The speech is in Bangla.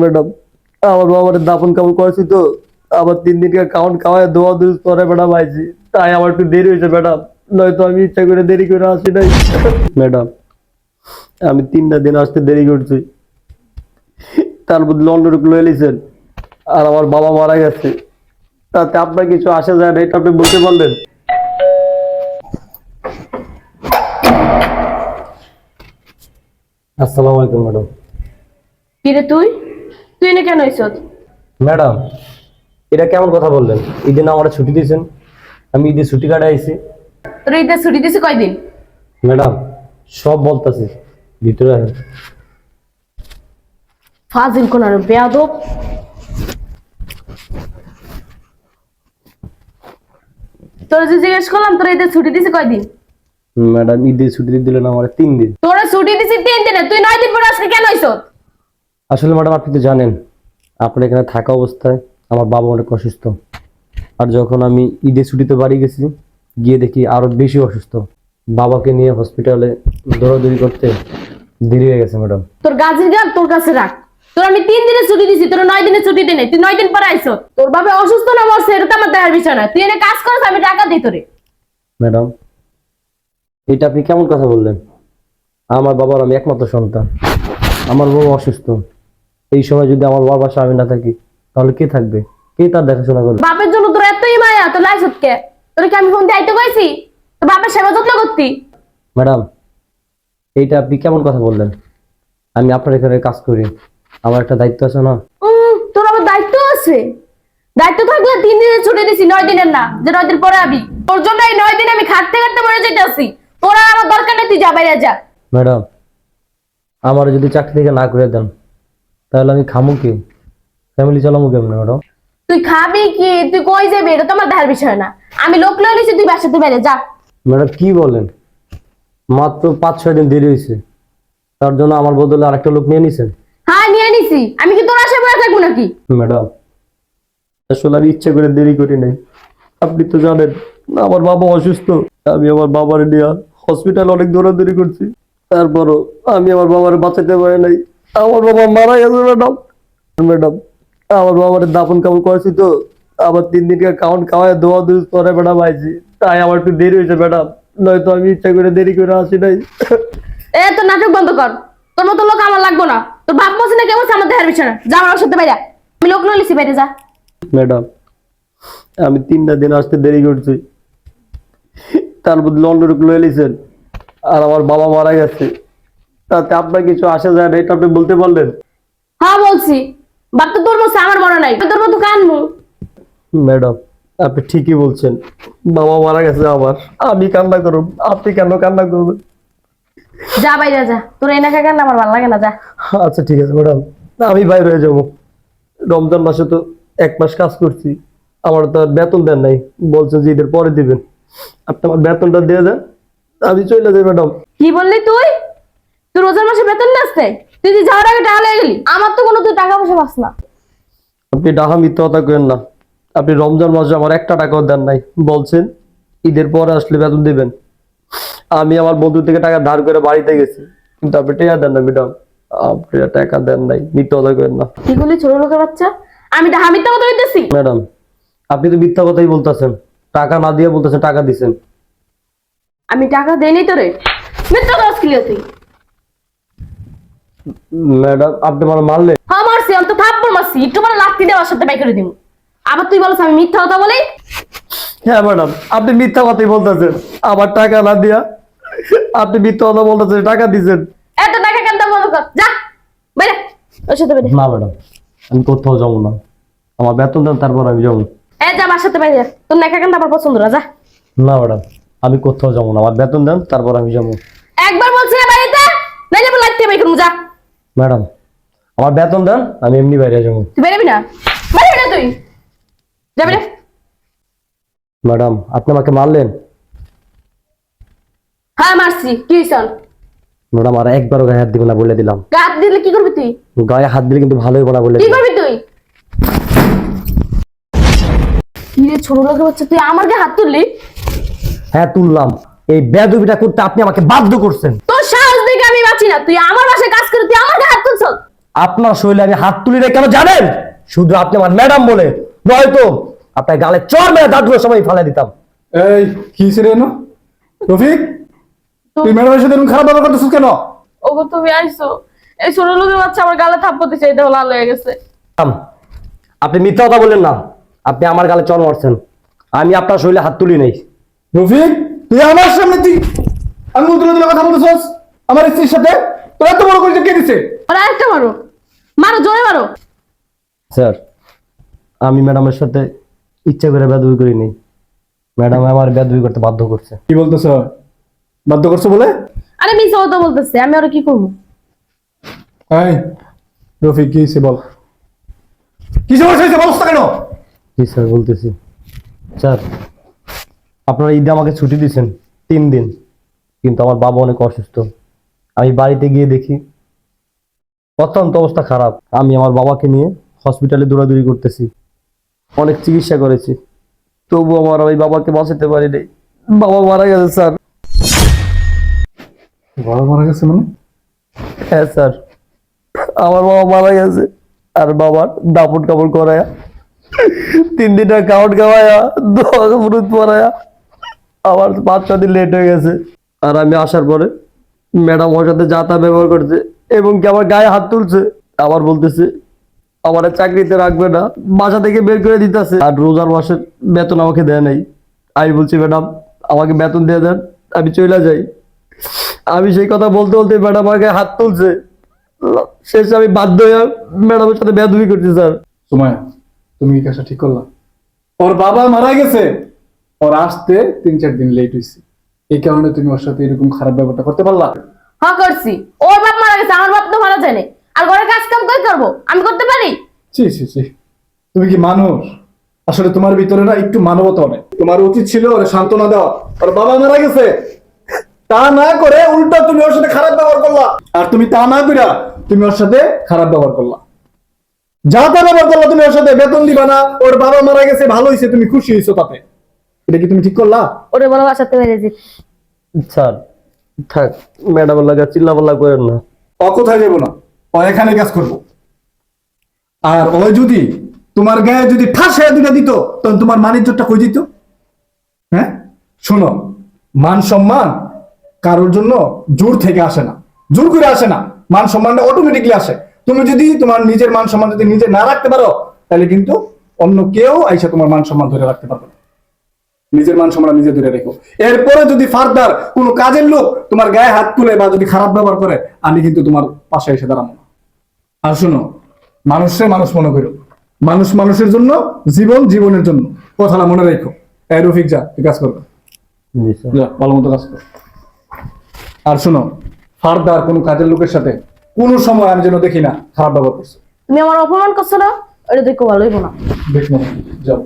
ম্যাডাম আমার বাবার দাপন কাপড় করেছি তো। আবার তিন দিন কাউন্ট খাওয়ায় দোয়া দুই পরে ম্যাডাম আইছি। তাই আমার একটু দেরি হয়েছে ম্যাডাম নয়তো আমি ইচ্ছা করে দেরি করে আসি নাই। ম্যাডাম আমি তিনটা দিন আসতে দেরি করছি। তার মধ্যে লন্ডন লয়ে নিছেন। আর আমার বাবা মারা গেছে। তাতে আপনার কিছু আসা যায় না এটা আপনি বলতে পারলেন আসসালামু আলাইকুম ম্যাডাম কিরে তুই? তুই এনে কেন এসত ম্যাডাম এটা কেমন কথা বললেন? ঈদে না আমার ছুটি দিয়েছেন। আমি ঈদে ছুটি কাটাই আইছি। তোর ঈদের ছুটি দিছে কয়দিন? ম্যাডাম সব বলতাছি। ভিতরে আসেন ফাজিল কোনার বেয়াদব। তোর যে জিজ্ঞেস করলাম তোর ঈদের ছুটি দিছে কয়দিন? ম্যাডাম ঈদে ছুটি দিলেন আমার তিন দিন। তোরা ছুটি দিছি তিন দিনে। তুই নয় দিন পরে আজকে কেন এসত আসলে ম্যাডাম আপনি তো জানেন আপনার এখানে থাকা অবস্থায় আমার বাবা অনেক অসুস্থ। আর যখন আমি ঈদে ছুটিতে বাড়ি গেছি গিয়ে দেখি আরও বেশি অসুস্থ। বাবাকে নিয়ে হসপিটালে দৌড়াদৌড়ি করতে দেরি হয়ে গেছে ম্যাডাম। তোর গাছের গান তোর কাছে রাখ। তোর আমি তিন দিনের ছুটি দিছি তোর নয় দিনের ছুটি দিনে তুই নয় দিন পরে আইসো। তোর বাবা অসুস্থ না মরছে এটা তো আমার দেখার বিষয় না তুই এনে কাজ করছ আমি টাকা দিই তোরে। ম্যাডাম এটা আপনি কেমন কথা বললেন? আমার বাবার আমি একমাত্র সন্তান। আমার বউ অসুস্থ। এই সময় যদি আমার বাবার স্বামী না থাকি তাহলে কে থাকবে? কে তার দেখাশোনা করবে? বাপের জন্য তোর এতই মায়া তোর লাইসত কে? তোর কি আমি ফোন দিয়ে আইতে কইছি? তোর বাপের সেবা যত্ন করতি? ম্যাডাম এইটা আপনি কেমন কথা বললেন? আমি আপনার এখানে কাজ করি। আমার একটা দায়িত্ব আছে না? তোর আবার দায়িত্ব আছে? দায়িত্ব থাকলে তিন দিনে ছুটি দিছি নয় দিনের না যে নয় দিন পরে আবি। তোর জন্য এই নয় দিন আমি খাটতে খাটতে মরে যেতেছি তোর আর আমার দরকার নেই তুই যা বাইরে যা। ম্যাডাম আমার যদি চাকরি থেকে না করে দেন তাহলে আমি খামু কি? ফ্যামিলি চালামু কেমন ম্যাডাম? তুই খাবি কি? তুই কই যাবি? এটা তো আমার দেখার বিষয় না। আমি লোক লয়ে নিছি তুই বাসাতে বাইরে যা। ম্যাডাম কি বলেন? মাত্র পাঁচ ছয় দিন দেরি হয়েছে। তার জন্য আমার বদলে আরেকটা লোক নিয়ে নিছেন? হ্যাঁ নিয়ে নিছি। আমি কি তোর আশায় বয়ে থাকব নাকি? ম্যাডাম আসলে আমি ইচ্ছে করে দেরি করি নাই। আপনি তো জানেন আমার বাবা অসুস্থ। আমি আমার বাবার নিয়ে হসপিটাল অনেক দৌড়াদৌড়ি করছি। তারপরও আমি আমার বাবার বাঁচাতে পারি নাই। আমার বাবা মারা গেছে ম্যাডাম? ম্যাডাম আমার বাবার দাপন কাপড় করেছি তো। আবার তিন দিন কাউন্ট খাওয়ায় দোয়া দুই পরে ম্যাডাম আইছি। তাই আমার একটু দেরি হয়েছে ম্যাডাম। নয়তো আমি ইচ্ছা করে দেরি করে আসি নাই। এ তো নাটক বন্ধ কর। তোর মতো লোক আমার লাগবো না। তোর বাপ বসে না কেমন আমার দেখার বিষয় না যা আমার সাথে বাইরে আমি লোক নিছি বাইরে যা। ম্যাডাম আমি তিনটা দিন আসতে দেরি করছি। তার মধ্যে লন্ডন লয়ে নিছেন। আর আমার বাবা মারা গেছে। তাতে আপনার কিছু আসে যায় না এটা আপনি বলতে পারলেন? হ্যাঁ বলছি। তো তোর মতো আমার মনে নাই। তোর মতো কানমু ম্যাডাম আপনি ঠিকই বলছেন। বাবা মারা গেছে আমার আমি কান্না করব আপনি কেন কান্না করবেন? যা বাইরে যা তোর এনে কাকান আমার ভালো লাগে না যা। আচ্ছা ঠিক আছে ম্যাডাম। আমি বাইরে হয়ে যাব। রমজান মাসে তো এক মাস কাজ করছি। আমার তো আর বেতন দেন নাই। বলছেন যে ঈদের পরে দিবেন। আপনি আমার বেতনটা দিয়ে দেন। আমি চলে যাই ম্যাডাম। কি বললি তুই? তুই রোজার মাসে বেতন না। আসতে তুই যে যাওয়ার আগে টাকা লেগে গেলি আমার তো কোনো তুই টাকা পয়সা পাস না। আপনি ডাহা মিথ্যা কথা করেন না। আপনি রমজান মাসে আমার একটা টাকাও দেন নাই। বলছেন ঈদের পরে আসলে বেতন দিবেন। আমি আমার বন্ধু থেকে টাকা ধার করে বাড়িতে গেছি কিন্তু আপনি টাকা দেন না ম্যাডাম। আপনি টাকা দেন নাই মিথ্যা কথা করেন না। কি বলি ছোট লোকের বাচ্চা? আমি টাকা মিথ্যা কথা বলতেছি ম্যাডাম আপনি তো মিথ্যা কথাই বলতেছেন। টাকা না দিয়ে বলতেছেন টাকা দিছেন। আমি টাকা দেইনি তোরে। মিথ্যা কথা কি তুই। ম্যাডাম আপনি আমার মারলেন হ্যাঁ মারছি অন্ত থাপ্পড় মারছি একটু লাত্তি দেওয়ার সাথে বাই করে দিব। আবার তুই বলছ আমি মিথ্যা কথা বলি? হ্যাঁ ম্যাডাম আপনি মিথ্যা কথাই বলতেছেন। আমার টাকা না দিয়া আপনি মিথ্যা কথা বলতেছেন টাকা এত টাকা কেন দাম বন্ধ কর যা বাইরে ওর সাথে বাইরে না ম্যাডাম আমি কোথাও যাব না। আমার বেতন দেন তারপর আমি যাব। এ যা আমার সাথে বাইরে। তোর নাকা কেন আমার পছন্দ না যা। না ম্যাডাম আমি কোথাও যাব না। আমার বেতন দেন তারপর আমি যাব। একবার বলছি না বাড়িতে না যাব লাগতে বাই করুন যা। ম্যাডাম আমার বেতন দেন আমি এমনি বাইরে যাব। তুই বেরোবি না? বেরোবি না তুই? যাবি না? ম্যাডাম আপনি আমাকে মারলেন? হ্যাঁ মারছি। কি হইছন ম্যাডাম আর একবারও গায়ে হাত দিব না বলে দিলাম। গাত দিলে কি করবি তুই? গায়ে হাত দিলে কিন্তু ভালোই না বলে কি করবি তুই? কি রে ছোট লোকের বাচ্চা তুই আমার গায়ে হাত তুললি? হ্যাঁ তুললাম। এই বেদবিটা করতে আপনি আমাকে বাধ্য করছেন। তোর সাহস দেখে আমি বাঁচি না। তুই আমার বাসায় কাজ করে তুই আমার গায়ে হাত তুলছ আপনার শরীরে আমি হাত তুলি না কেন জানেন? শুধু আপনি আমার ম্যাডাম বলে নয়তো আপনার গালে চর মেরে দাঁতগুলো সবাই ফেলে দিতাম। এই কি ছিল না রফিক তুই ম্যাডামের সাথে এরকম খারাপ ব্যবহার করতেছিস কেন? ওগো তুমি আইছো এই ছোট লোকের বাচ্চা আমার গালে থাপ্পড় দিছে এটা লাল হয়ে গেছে। আপনি মিথ্যা কথা বলেন না। আপনি আমার গালে চর মারছেন। আমি আপনার শরীরে হাত তুলি নেই। রফিক তুই আমার সামনে তুই তুলে তুলে কথা বলতেছস? আমার স্ত্রীর সাথে? তোর এত বড় করে কে দিছে? আর আরেকটা মারো। মারো জোরে মারো। স্যার আমি ম্যাডামের সাথে ইচ্ছা করে বেদবি করিনি। ম্যাডাম আমার বেদবি করতে বাধ্য করছে। কি বলতেছ? বাধ্য করছ বলে? আরে মিস তো বলতেছে আমি আর কি করব? এই রফিক কি বল? কি সমস্যা হয়েছে বলছ কেন? জি স্যার বলতেছি। স্যার আপনারা ঈদে আমাকে ছুটি দিয়েছেন তিন দিন। কিন্তু আমার বাবা অনেক অসুস্থ। আমি বাড়িতে গিয়ে দেখি অত্যন্ত অবস্থা খারাপ। আমি আমার বাবাকে নিয়ে হসপিটালে দৌড়াদৌড়ি করতেছি। অনেক চিকিৎসা করেছি। তবু আমার ওই বাবাকে বাঁচাতে পারি নাই বাবা মারা গেছে স্যার। বাবা মারা গেছে মানে? হ্যাঁ স্যার। আমার বাবা মারা গেছে। আর বাবার দাপট কাপড় করায়া তিন দিনটা কাউট গাওয়ায়া দোয়া ফুরুত পরায়া আমার পাঁচ ছ দিন লেট হয়ে গেছে। আর আমি আসার পরে ম্যাডাম ওর সাথে যা তা ব্যবহার করছে। এবং কি আমার গায়ে হাত তুলছে? আবার বলতেছে, আমার চাকরিতে রাখবে না, বাসা থেকে বের করে দিতেছে। আর রোজার মাসের বেতন আমাকে দেয় নাই। আমি বলছি, ম্যাডাম, আমাকে বেতন দিয়ে দেন, আমি চলে যাই। আমি সেই কথা বলতে বলতে ম্যাডাম আমাকে হাত তুলছে। শেষে আমি বাধ্য হয়ে ম্যাডামের সাথে বেদবি করছি, স্যার। সময়, তুমি কি কাজটা ঠিক করলা। ওর বাবা মারা গেছে। ওর আসতে তিন চার দিন লেট হয়েছে এই কারণে তুমি ওর সাথে এরকম খারাপ ব্যাপারটা করতে পারলা? হ্যাঁ করছি। ওর বাপ মারা গেছে আমার বাপ তো মারা যায়নি আর ঘরে কাজ কাম কই করব? আমি করতে পারি? ছি ছি ছি। তুমি কি মানুষ? আসলে তোমার ভিতরে না একটু মানবতা নেই তোমার উচিত ছিল ওরে সান্ত্বনা দেওয়া। ওর বাবা মারা গেছে। তা না করে উল্টা তুমি ওর সাথে খারাপ ব্যবহার করলা। আর তুমি তা না কইরা তুমি ওর সাথে খারাপ ব্যবহার করলা। যা তা ব্যবহার করলা তুমি ওর সাথে বেতন দিবা না। ওর বাবা মারা গেছে ভালো হয়েছে তুমি খুশি হয়েছো তাতে। এটা কি তুমি ঠিক করলা? ওরে বড় বাসাতে বেড়ে স্যার থাক ম্যাডাম লাগা চিল্লা পাল্লা করেন না। ও কোথায় যাব না ও এখানে কাজ করব। আর ও যদি তোমার গায়ে যদি ঠাস দুটা দিত, তখন তোমার মানিজ্যটা কই দিত? হ্যাঁ? শোনো, মান সম্মান কারোর জন্য জোর থেকে আসে না। জোর করে আসে না, মান সম্মানটা অটোমেটিকলি আসে। তুমি যদি তোমার নিজের মান সম্মান যদি নিজে না রাখতে পারো, তাহলে কিন্তু অন্য কেউ আইসা তোমার মান সম্মান ধরে রাখতে পারবে না। নিজের মান সম্মান নিজে ধরে রেখো। এরপরে যদি ফার্দার কোনো কাজের লোক তোমার গায়ে হাত তুলে বা যদি খারাপ ব্যবহার করে আমি কিন্তু তোমার পাশে এসে দাঁড়াবো না। আর শোনো মানুষে মানুষ মনে করো। মানুষ মানুষের জন্য জীবন জীবনের জন্য। কথাটা মনে রেখো। রফিক যা তুই কাজ করবে? যা ভালো মতো কাজ কর। আর শোনো ফার্দার কোনো কাজের লোকের সাথে কোনো সময় আমি যেন দেখি না খারাপ ব্যবহার করছে। তুমি আমার অপমান করছ না? ওটা দেখো ভালোই না। দেখব না যাও।